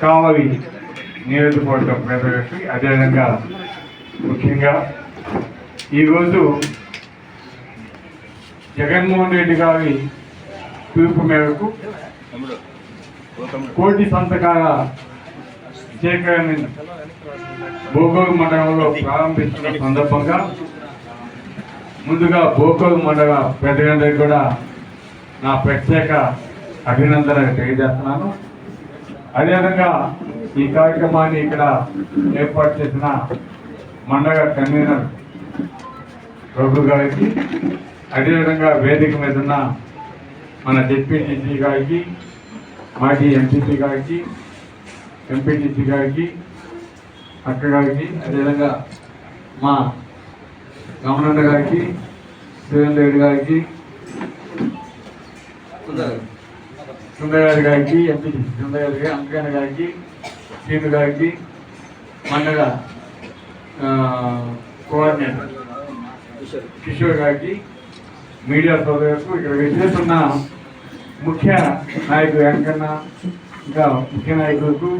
కావలి నియోజకవర్గం ప్రజలకి అదేవిధంగా ముఖ్యంగా ఈరోజు జగన్మోహన్ రెడ్డి గారి పిలుపు మేరకు కోటి సంతకాల సేకరణ భోగోగు మండలంలో ప్రారంభిస్తున్న సందర్భంగా ముందుగా భోగోగు మండల ప్రజలందరికీ కూడా నా ప్రత్యేక అభినందనలు తెలియజేస్తున్నాను. అదేవిధంగా ఈ కార్యక్రమాన్ని ఇక్కడ ఏర్పాటు చేసిన మండల కన్వీనర్ ప్రభు గారికి అదేవిధంగా వేదిక మీద ఉన్న మన డిప్యూటీసీ గారికి మాజీ ఎంపీసీ గారికి ఎంపీటీసీ గారికి అక్క గారికి అదేవిధంగా మా గమనన్న గారికి సురేంద్ర రెడ్డి గారికి సుందరగారి గారికి ఎంపీ సుందరగారి గారికి అంకయ్య గారికి శ్రీను గారికి మండల కోఆర్డినేటర్ కిషోర్. గారికి మీడియా సోదరులకు ఇక్కడ విచ్చేస్తున్న ముఖ్య నాయకుడు వెంకన్న ఇంకా ముఖ్య నాయకులకు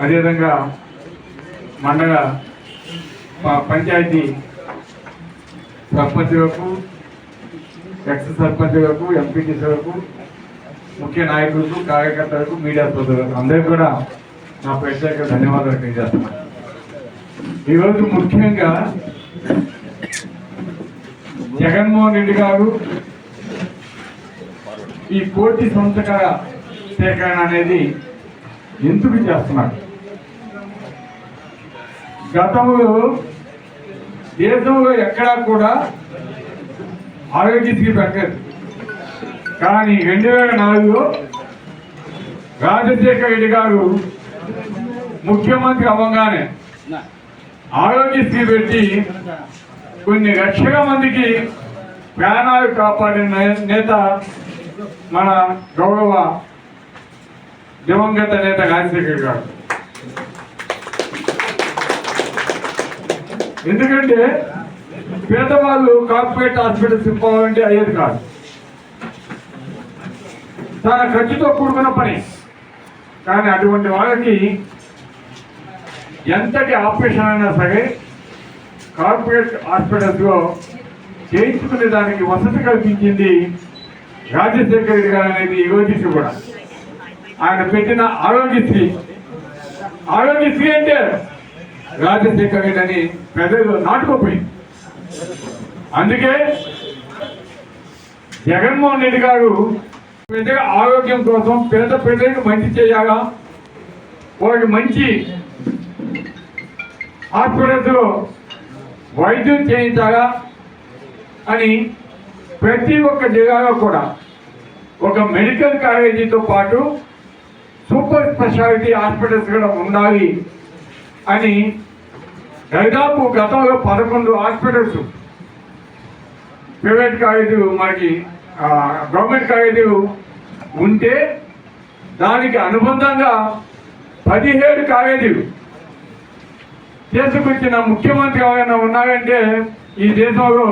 అదేవిధంగా మండల ప- పంచాయతీ సర్పంచులకు ఎక్స్ సర్పంచులకు ఎంపీటీసీలకు ముఖ్య నాయకులకు కార్యకర్తలకు మీడియా సోదరులకు అందరికీ కూడా నా ప్రత్యేక ధన్యవాదాలు తెలియజేస్తున్నాను. ఈరోజు ముఖ్యంగా జగన్మోహన్ రెడ్డి గారు ఈ కోటి సంతక సేకరణ అనేది ఎందుకు చేస్తున్నారు? గతంలో దేశంలో ఎక్కడా కూడా ఆరోగ్యశ్రీ పెట్టలేదు. కానీ రెండు వేల నాలుగులో రాజశేఖర రెడ్డి గారు ముఖ్యమంత్రి అవ్వగానే ఆరోగ్యశ్రీ పెట్టి కొన్ని లక్షల మందికి ప్రాణాలు కాపాడిన నేత మన గౌరవ దివంగత నేత రాజశేఖర్ గారు. ఎందుకంటే పేదవాళ్ళు కార్పొరేట్ హాస్పిటల్స్ ఇవ్వాలంటే అయ్యేది కాదు. చాలా ఖర్చుతో కూడుకున్న పని. కానీ అటువంటి వాళ్ళకి ఎంతటి ఆపరేషన్ అయినా సరే కార్పొరేట్ హాస్పిటల్స్లో చేయించుకునే దానికి వసతి కల్పించింది రాజశేఖర రెడ్డి గారు అనేది ఈ రోజుకి కూడా. ఆయన పెట్టిన ఆరోగ్యశ్రీ ఆరోగ్యశ్రీ అంటే రాజశేఖర రెడ్డి అని ప్రజలు నాటుకోపోయింది అందుకే జగన్మోహన్ రెడ్డి గారు ప్రజల ఆరోగ్యం కోసం పేద ప్రజలకు మంచి చేయాలా? వాళ్ళకి మంచి హాస్పిటల్స్లో వైద్యం చేయించాలా? అని ప్రతి ఒక్క జిల్లాలో కూడా ఒక మెడికల్ కాలేజీతో పాటు సూపర్ స్పెషాలిటీ హాస్పిటల్స్ కూడా ఉండాలి అని దాదాపు గతంలో పదకొండు హాస్పిటల్స్ ప్రైవేట్ కాలేజీలు మనకి గవర్నమెంట్ కాలేజీలు ఉంటే దానికి అనుబంధంగా పదిహేడు కాలేజీలు చేసుకొచ్చిన ముఖ్యమంత్రి ఎవరైనా ఉన్నారంటే ఈ దేశంలో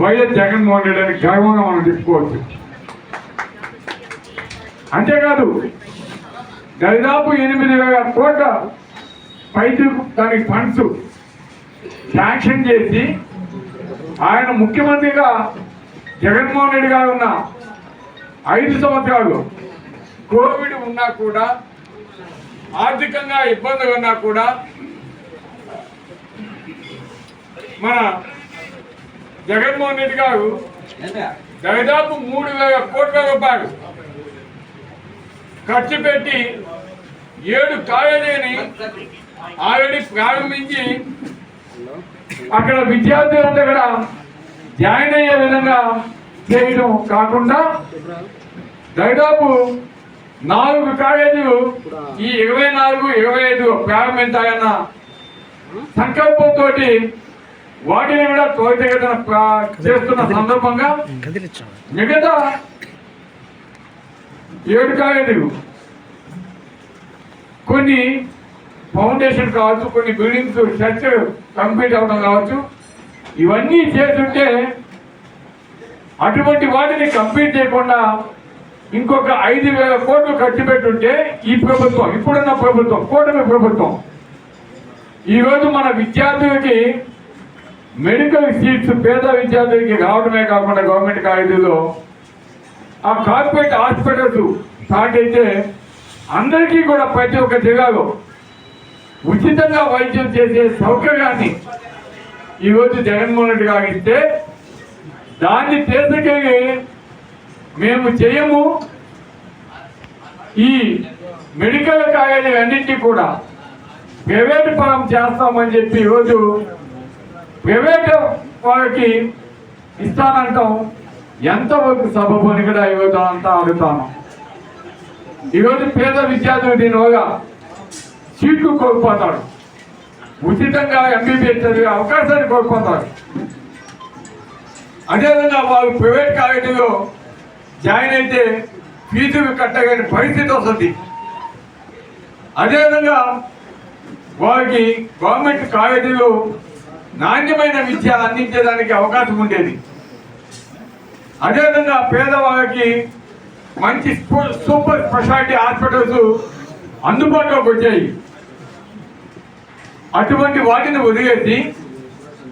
వైఎస్ జగన్మోహన్ రెడ్డి అని గర్వంగా మనం చెప్పుకోవచ్చు. అంతేకాదు దాదాపు ఎనిమిది వేల కోట్ల పైకి దానికి ఫండ్స్ శాంక్షన్ చేసి ఆయన ముఖ్యమంత్రిగా జగన్మోహన్ రెడ్డి గారు ఉన్న ఐదు సంవత్సరాలు కోవిడ్ ఉన్నా కూడా ఆర్థికంగా ఇబ్బందులు ఉన్నా కూడా మన జగన్మోహన్ రెడ్డి గారు దాదాపు మూడు వేల కోట్ల రూపాయలు ఖర్చు పెట్టి ఏడు కాలేజీని ఆల్రెడీ ప్రారంభించి అక్కడ విద్యార్థులంతా కూడా జాయిన్ అయ్యే విధంగా చేయడం కాకుండా దాదాపు నాలుగు కాలేజీలు ఈ ఇరవై నాలుగు ఇరవై ఐదు ప్రారంభించాలన్న సంకల్పంతో వాటిని కూడా త్వరితగతిన చేస్తున్న సందర్భంగా మిగతా ఏడు కాలేజీలు కొన్ని ఫౌండేషన్ కావచ్చు కొన్ని బిల్డింగ్స్ స్ట్రక్చర్ కంప్లీట్ అవ్వడం కావచ్చు. ఇవన్నీ చేస్తుంటే అటువంటి వాటిని కంప్లీట్ చేయకుండా ఇంకొక ఐదు వేల కోట్లు ఖర్చు పెట్టుంటే ఈ ప్రభుత్వం ఇప్పుడున్న ప్రభుత్వం కూటమి ప్రభుత్వం. ఈరోజు మన విద్యార్థులకి మెడికల్ సీట్స్ పేద విద్యార్థులకి రావడమే కాకుండా గవర్నమెంట్ కాలేజీలో ఆ కార్పొరేట్ హాస్పిటల్స్ స్టార్ట్ అయితే అందరికీ కూడా ప్రతి ఒక్క జిల్లాలో ఉచితంగా వైద్యం చేసే సౌకర్యాన్ని ఈరోజు జగన్మోహన్ రెడ్డి గారు ఇస్తే దాన్ని తీసుకెళ్ళి మేము చేయము. ఈ మెడికల్ కాలేజీ అన్నింటినీ కూడా ప్రైవేట్ పరం చేస్తామని చెప్పి ఈరోజు ప్రైవేట్ వాళ్ళకి ఇస్తానంటాం ఎంతవరకు సభ అని కూడా ఈరోజు అంతా అడుగుతాను. ఈరోజు పేద విద్యార్థులు దీనివల్ల సీట్లు కోల్పోతాడు ఉచితంగా ఎంబీబీఎస్ చదివే అవకాశాన్ని కోల్పోతారు. అదేవిధంగా వాళ్ళు ప్రైవేట్ కాలేజీలో జాయిన్ అయితే ఫీజులు కట్టగని పరిస్థితి వస్తుంది. అదేవిధంగా వారికి గవర్నమెంట్ కాలేజీలో నాణ్యమైన విద్య అందించడానికి అవకాశం ఉండేది. అదేవిధంగా పేదవాళ్ళకి మంచి స్పూ- సూపర్ స్పెషాలిటీ హాస్పిటల్స్ అందుబాటులోకి వచ్చాయి. అటువంటి వాటిని వదిలేసి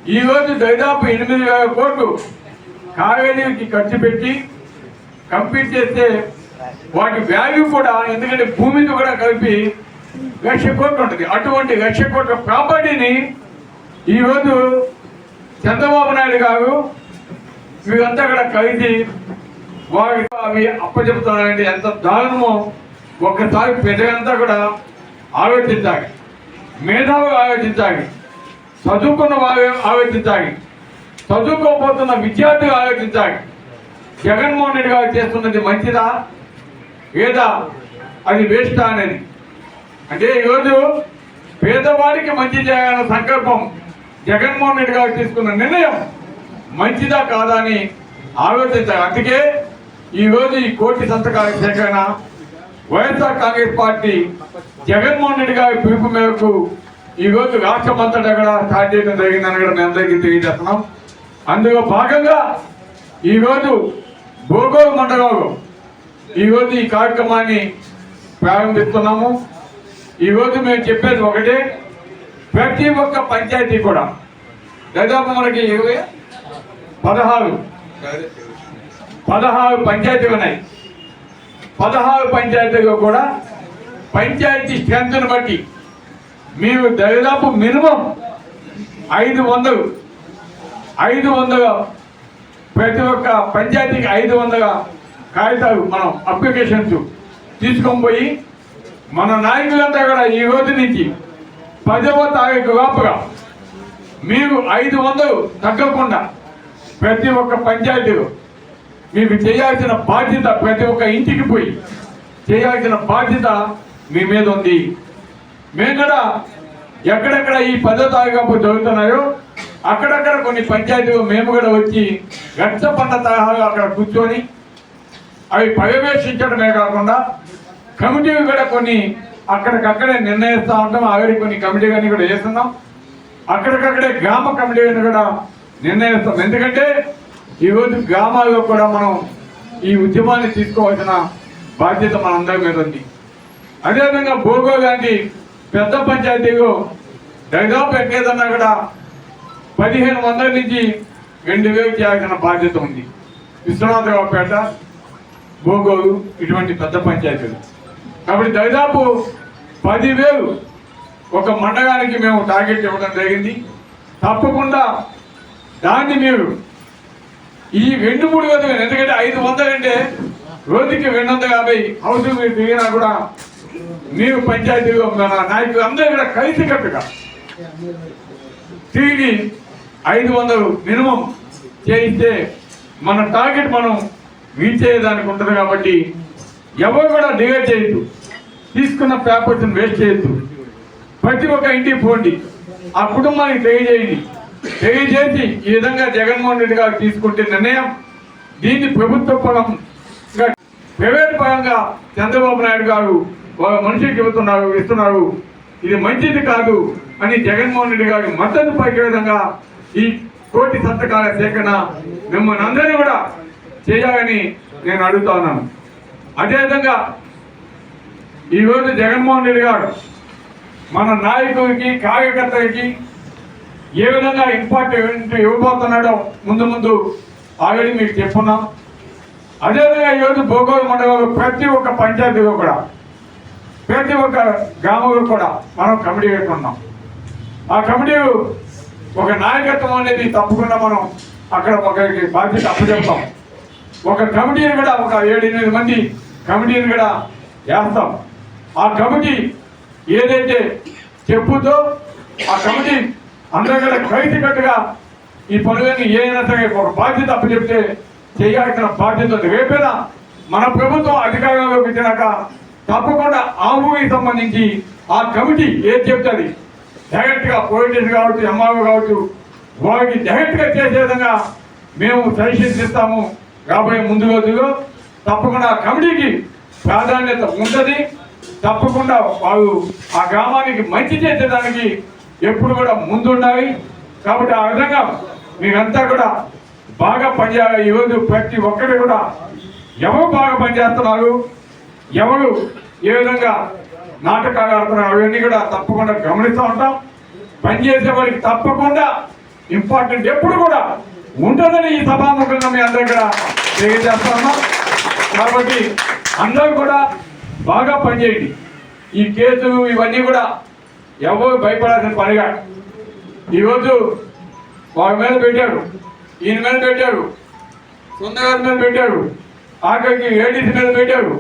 ఈరోజు దాదాపు ఎనిమిది వేల కోట్లు కావేరీకి ఖర్చు పెట్టి కంప్లీట్ చేస్తే వాటి వాల్యూ కూడా ఎందుకంటే భూమితో కూడా కలిపి లక్ష కోట్లు ఉంటుంది. అటువంటి లక్ష కోట్ల ప్రాపర్టీని ఈరోజు చంద్రబాబు నాయుడు గారు వీరంతా కూడా కలిసి వారికి అవి అప్పచెప్తారండి ఎంత దారుణమో. ఒక్కసారి ప్రజలంతా కూడా ఆలోచించాలి. మేధావులు ఆలోచించాలి. చదువుకున్న వారు ఆలోచించాలి. చదువుకోబోతున్న విద్యార్థులు ఆలోచించాలి. జగన్మోహన్ రెడ్డి గారు చేస్తున్నది మంచిదా? లేదా? అది వేస్టా అనేది. అంటే ఈరోజు పేదవాడికి మంచి చేయాలన్న సంకల్పం జగన్మోహన్ రెడ్డి గారు తీసుకున్న నిర్ణయం మంచిదా కాదా అని ఆలోచించాలి అందుకే ఈరోజు ఈ కోటి సంతకాల సేకరణ YSR Congress party Jaganmohan Reddy గారి పిలుపు మేరకు ఈరోజు రాష్ట్రం అంతటా కూడా స్టార్ట్ చేయడం జరిగిందని కూడా మేము అందరికీ తెలియజేస్తున్నాం. అందులో భాగంగా ఈరోజు భోగోలు మండలంలో ఈరోజు ఈ కార్యక్రమాన్ని ప్రారంభిస్తున్నాము. ఈరోజు మేము చెప్పేది ఒకటే ప్రతి ఒక్క పంచాయతీ కూడా. దాదాపు మనకి పదహారు. పదహారు పంచాయతీలు ఉన్నాయి. పదహారు పంచాయతీలో కూడా పంచాయతీ స్ట్రెంత్ను బట్టి మీరు దాదాపు మినిమం ఐదు వందలు ఐదు వందల ప్రతి ఒక్క పంచాయతీకి ఐదు వందల కాగితాలు మనం అప్లికేషన్స్ తీసుకొని పోయి మన నాయకులంతా కూడా ఈ రోజు నుంచి పదవ తారీఖు లోపుగా మీరు ఐదు వందలు తగ్గకుండా ప్రతి ఒక్క పంచాయతీలో మీకు చేయాల్సిన బాధ్యత ప్రతి ఒక్క ఇంటికి పోయి చేయాల్సిన బాధ్యత మీ మీద ఉంది. మేము కూడా ఎక్కడెక్కడ ఈ పదో తారీఖు జరుగుతున్నాయో అక్కడక్కడ కొన్ని పంచాయతీలు మేము కూడా వచ్చి గట్ట పంట తరహాలో అక్కడ కూర్చొని అవి పర్యవేక్షించడమే కాకుండా కమిటీలు కూడా కొన్ని అక్కడికక్కడే నిర్ణయిస్తూ ఉంటాం. ఆవిడ కొన్ని కమిటీలని కూడా వేస్తున్నాం అక్కడికక్కడే గ్రామ కమిటీలను కూడా నిర్ణయిస్తాం. ఎందుకంటే ఈరోజు గ్రామాల్లో కూడా మనం ఈ ఉద్యమాన్ని తీసుకోవాల్సిన బాధ్యత మనందరి మీద ఉంది. అదేవిధంగా భోగో లాంటి పెద్ద పంచాయతీలో దరిదాపు ఎక్కేదన్నా కూడా పదిహేను వందల నుంచి రెండు వేలు చేయాల్సిన బాధ్యత ఉంది. విశ్వనాథరావుపేట భోగోలు ఇటువంటి పెద్ద పంచాయతీలు. కాబట్టి దరిదాపు పదివేలు ఒక మండగానికి మేము టార్గెట్ ఇవ్వడం జరిగింది. తప్పకుండా దాన్ని మీరు ఈ రెండు మూడు వేలు ఎందుకంటే ఐదు వందలు రోజుకి రెండు వందల యాభై హౌస్ మీరు తిరిగినా కూడా మీరు పంచాయతీలో మన నాయకులు అందరూ కూడా కలిసి కట్టుగా తిరిగి ఐదు వందలు మినిమం చేయిస్తే మన టార్గెట్ మనం రీచ్ ఉంటుంది కాబట్టి ఎవరు కూడా డివైడ్ చేయొద్దు. తీసుకున్న పేపర్స్ని వేస్ట్ చేయొద్దు. ప్రతి ఒక్క ఇంటికి పోండి. ఆ కుటుంబానికి తెలియజేయండి. తెలియజేసి ఈ విధంగా జగన్మోహన్ రెడ్డి గారు తీసుకుంటే నిర్ణయం దీన్ని ప్రభుత్వ పరంగా ప్రైవేట్ పరంగా చంద్రబాబు నాయుడు గారు ఒక మనిషికి ఇవ్వుతున్నారు ఇస్తున్నారు. ఇది మంచిది కాదు అని జగన్మోహన్ రెడ్డి గారి మద్దతు పలికే విధంగా ఈ కోటి సంతకాల సేకరణ మిమ్మల్ని అందరినీ కూడా చేయాలని నేను అడుగుతా ఉన్నాను. అదేవిధంగా ఈరోజు జగన్మోహన్ రెడ్డి గారు మన నాయకుడికి కార్యకర్తలకి ఏ విధంగా ఇంపార్టెంట్ ఇవ్వబోతున్నాడో ముందు ముందు ఆల్రెడీ మీకు చెప్పున్నాం. అదేవిధంగా ఈరోజు భూగోళ మండలంలో ప్రతి ఒక్క పంచాయతీలో కూడా ప్రతి ఒక్క గ్రామంలో కూడా మనం కమిటీ పెట్టుకున్నాం. ఆ కమిటీ ఒక నాయకత్వం అనేది తప్పకుండా మనం అక్కడ ఒకరికి బాధ్యత అప్పచెప్తాం. ఒక కమిటీని కూడా ఒక ఏడు ఎనిమిది మంది కమిటీని కూడా వేస్తాం. ఆ కమిటీ ఏదైతే చెప్పుతో ఆ కమిటీ అందరికీ కూడా కట్టుగా ఈ పనులని ఏదైనా సరే ఒక బాధ్యత అప్పచెప్తే చేయాల్సిన బాధ్యత ఉంది. రేపేనా మన ప్రభుత్వం అధికారంలోకి వచ్చినాక తప్పకుండా ఆ సంబంధించి ఆ కమిటీ ఏది చెప్తుంది డైరెక్ట్గా గా కావచ్చు ఎంఆర్ఓ కావచ్చు వారికి డైరెక్ట్గా చేసే విధంగా మేము సజెషన్స్ ఇస్తాము రాబోయే ముందు రోజుల్లో. తప్పకుండా ఆ కమిటీకి ప్రాధాన్యత ఉంటుంది. తప్పకుండా వాళ్ళు ఆ గ్రామానికి మంచి చేసేదానికి ఎప్పుడు కూడా ముందుండాలి. కాబట్టి ఆ విధంగా మీరంతా కూడా బాగా పనిచేయాలి. ఈరోజు ప్రతి ఒక్కరు కూడా ఎవరు బాగా పనిచేస్తున్నారు ఎవరు ఏ విధంగా నాటకాలు ఆడుతున్నారు అవన్నీ కూడా తప్పకుండా గమనిస్తూ ఉంటాం. పనిచేసే వారికి తప్పకుండా ఇంపార్టెంట్ ఎప్పుడు కూడా ఉంటుందని ఈ సభాముఖంగా మీ అందరూ కూడా తెలియజేస్తా ఉన్నాం. కాబట్టి అందరూ కూడా బాగా పనిచేయండి. ఈ కేసులు ఇవన్నీ కూడా ఎవరు భయపడాల్సిన పనిగా ఈరోజు వారి మీద పెట్టాడు ఈయన మీద పెట్టాడు సుందర్ మీద పెట్టాడు ఆఖరికి ఏడీసీ మీద పెట్టాడు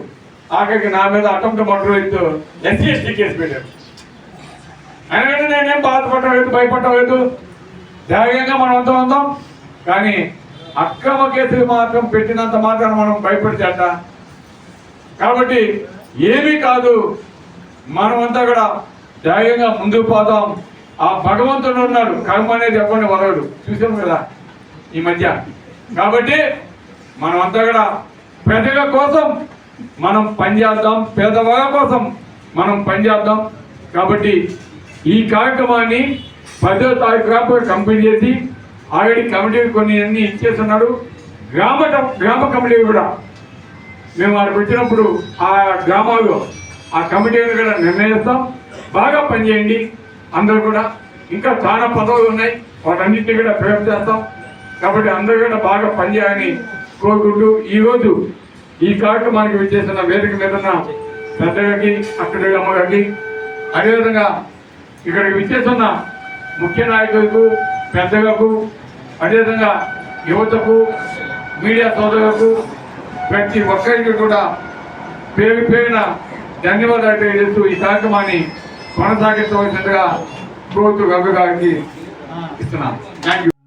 ఆఖరికి నా మీద అటెంప్ట్ మర్డర్ ఇస్తూ ఎస్సీ ఎస్టీ కేసు పెట్టారు. అయినా నేనేం బాధపడలేదు భయపడలేదు ధైర్యంగా మనం అంతా ఉందాం. కానీ అక్రమ కేసులు మాత్రం పెట్టినంత మాత్రం మనం భయపడితే కాబట్టి ఏమీ కాదు. మనమంతా కూడా ధైర్యంగా ముందుకు పోదాం ఆ భగవంతుడు ఉన్నాడు. కర్మ అనేది ఎవరిని వదలడు. చూసాం కదా ఈ మధ్య. కాబట్టి మనమంతా కూడా పెద్దల కోసం మనం పనిచేద్దాం పేదవాళ్ళ కోసం మనం పనిచేద్దాం కాబట్టి ఈ కార్యక్రమాన్ని పదో తారీఖు రాకపోతే కంప్లీట్ చేసి ఆల్రెడీ కమిటీ కొన్ని అన్ని ఇచ్చేస్తున్నాడు గ్రామ గ్రామ కమిటీ కూడా మేము వారికి వచ్చినప్పుడు ఆ గ్రామాల్లో ఆ కమిటీని కూడా నిర్ణయిస్తాం. బాగా పనిచేయండి. అందరూ కూడా ఇంకా చాలా పదవులు ఉన్నాయి. వాటన్నింటినీ కూడా ప్రయోగం చేస్తాం. కాబట్టి అందరూ కూడా బాగా పనిచేయాలని కోరుకుంటూ ఈరోజు ఈ కార్యక్రమానికి విచ్చేసిన వేదిక మీద ఉన్న పెద్దగారికి అక్కడ అమ్మగారికి అదేవిధంగా ఇక్కడికి విచ్చేస్తున్న ముఖ్య నాయకులకు పెద్దలకు అదేవిధంగా యువతకు మీడియా సోదరులకు ప్రతి ఒక్కరికి కూడా పేరు పేరున ధన్యవాదాలు తెలియజేస్తూ ఈ కార్యక్రమాన్ని కొనసాగించవలసిందిగా కోరుతూ రఘు గారికి ఇస్తున్నాను. Thank you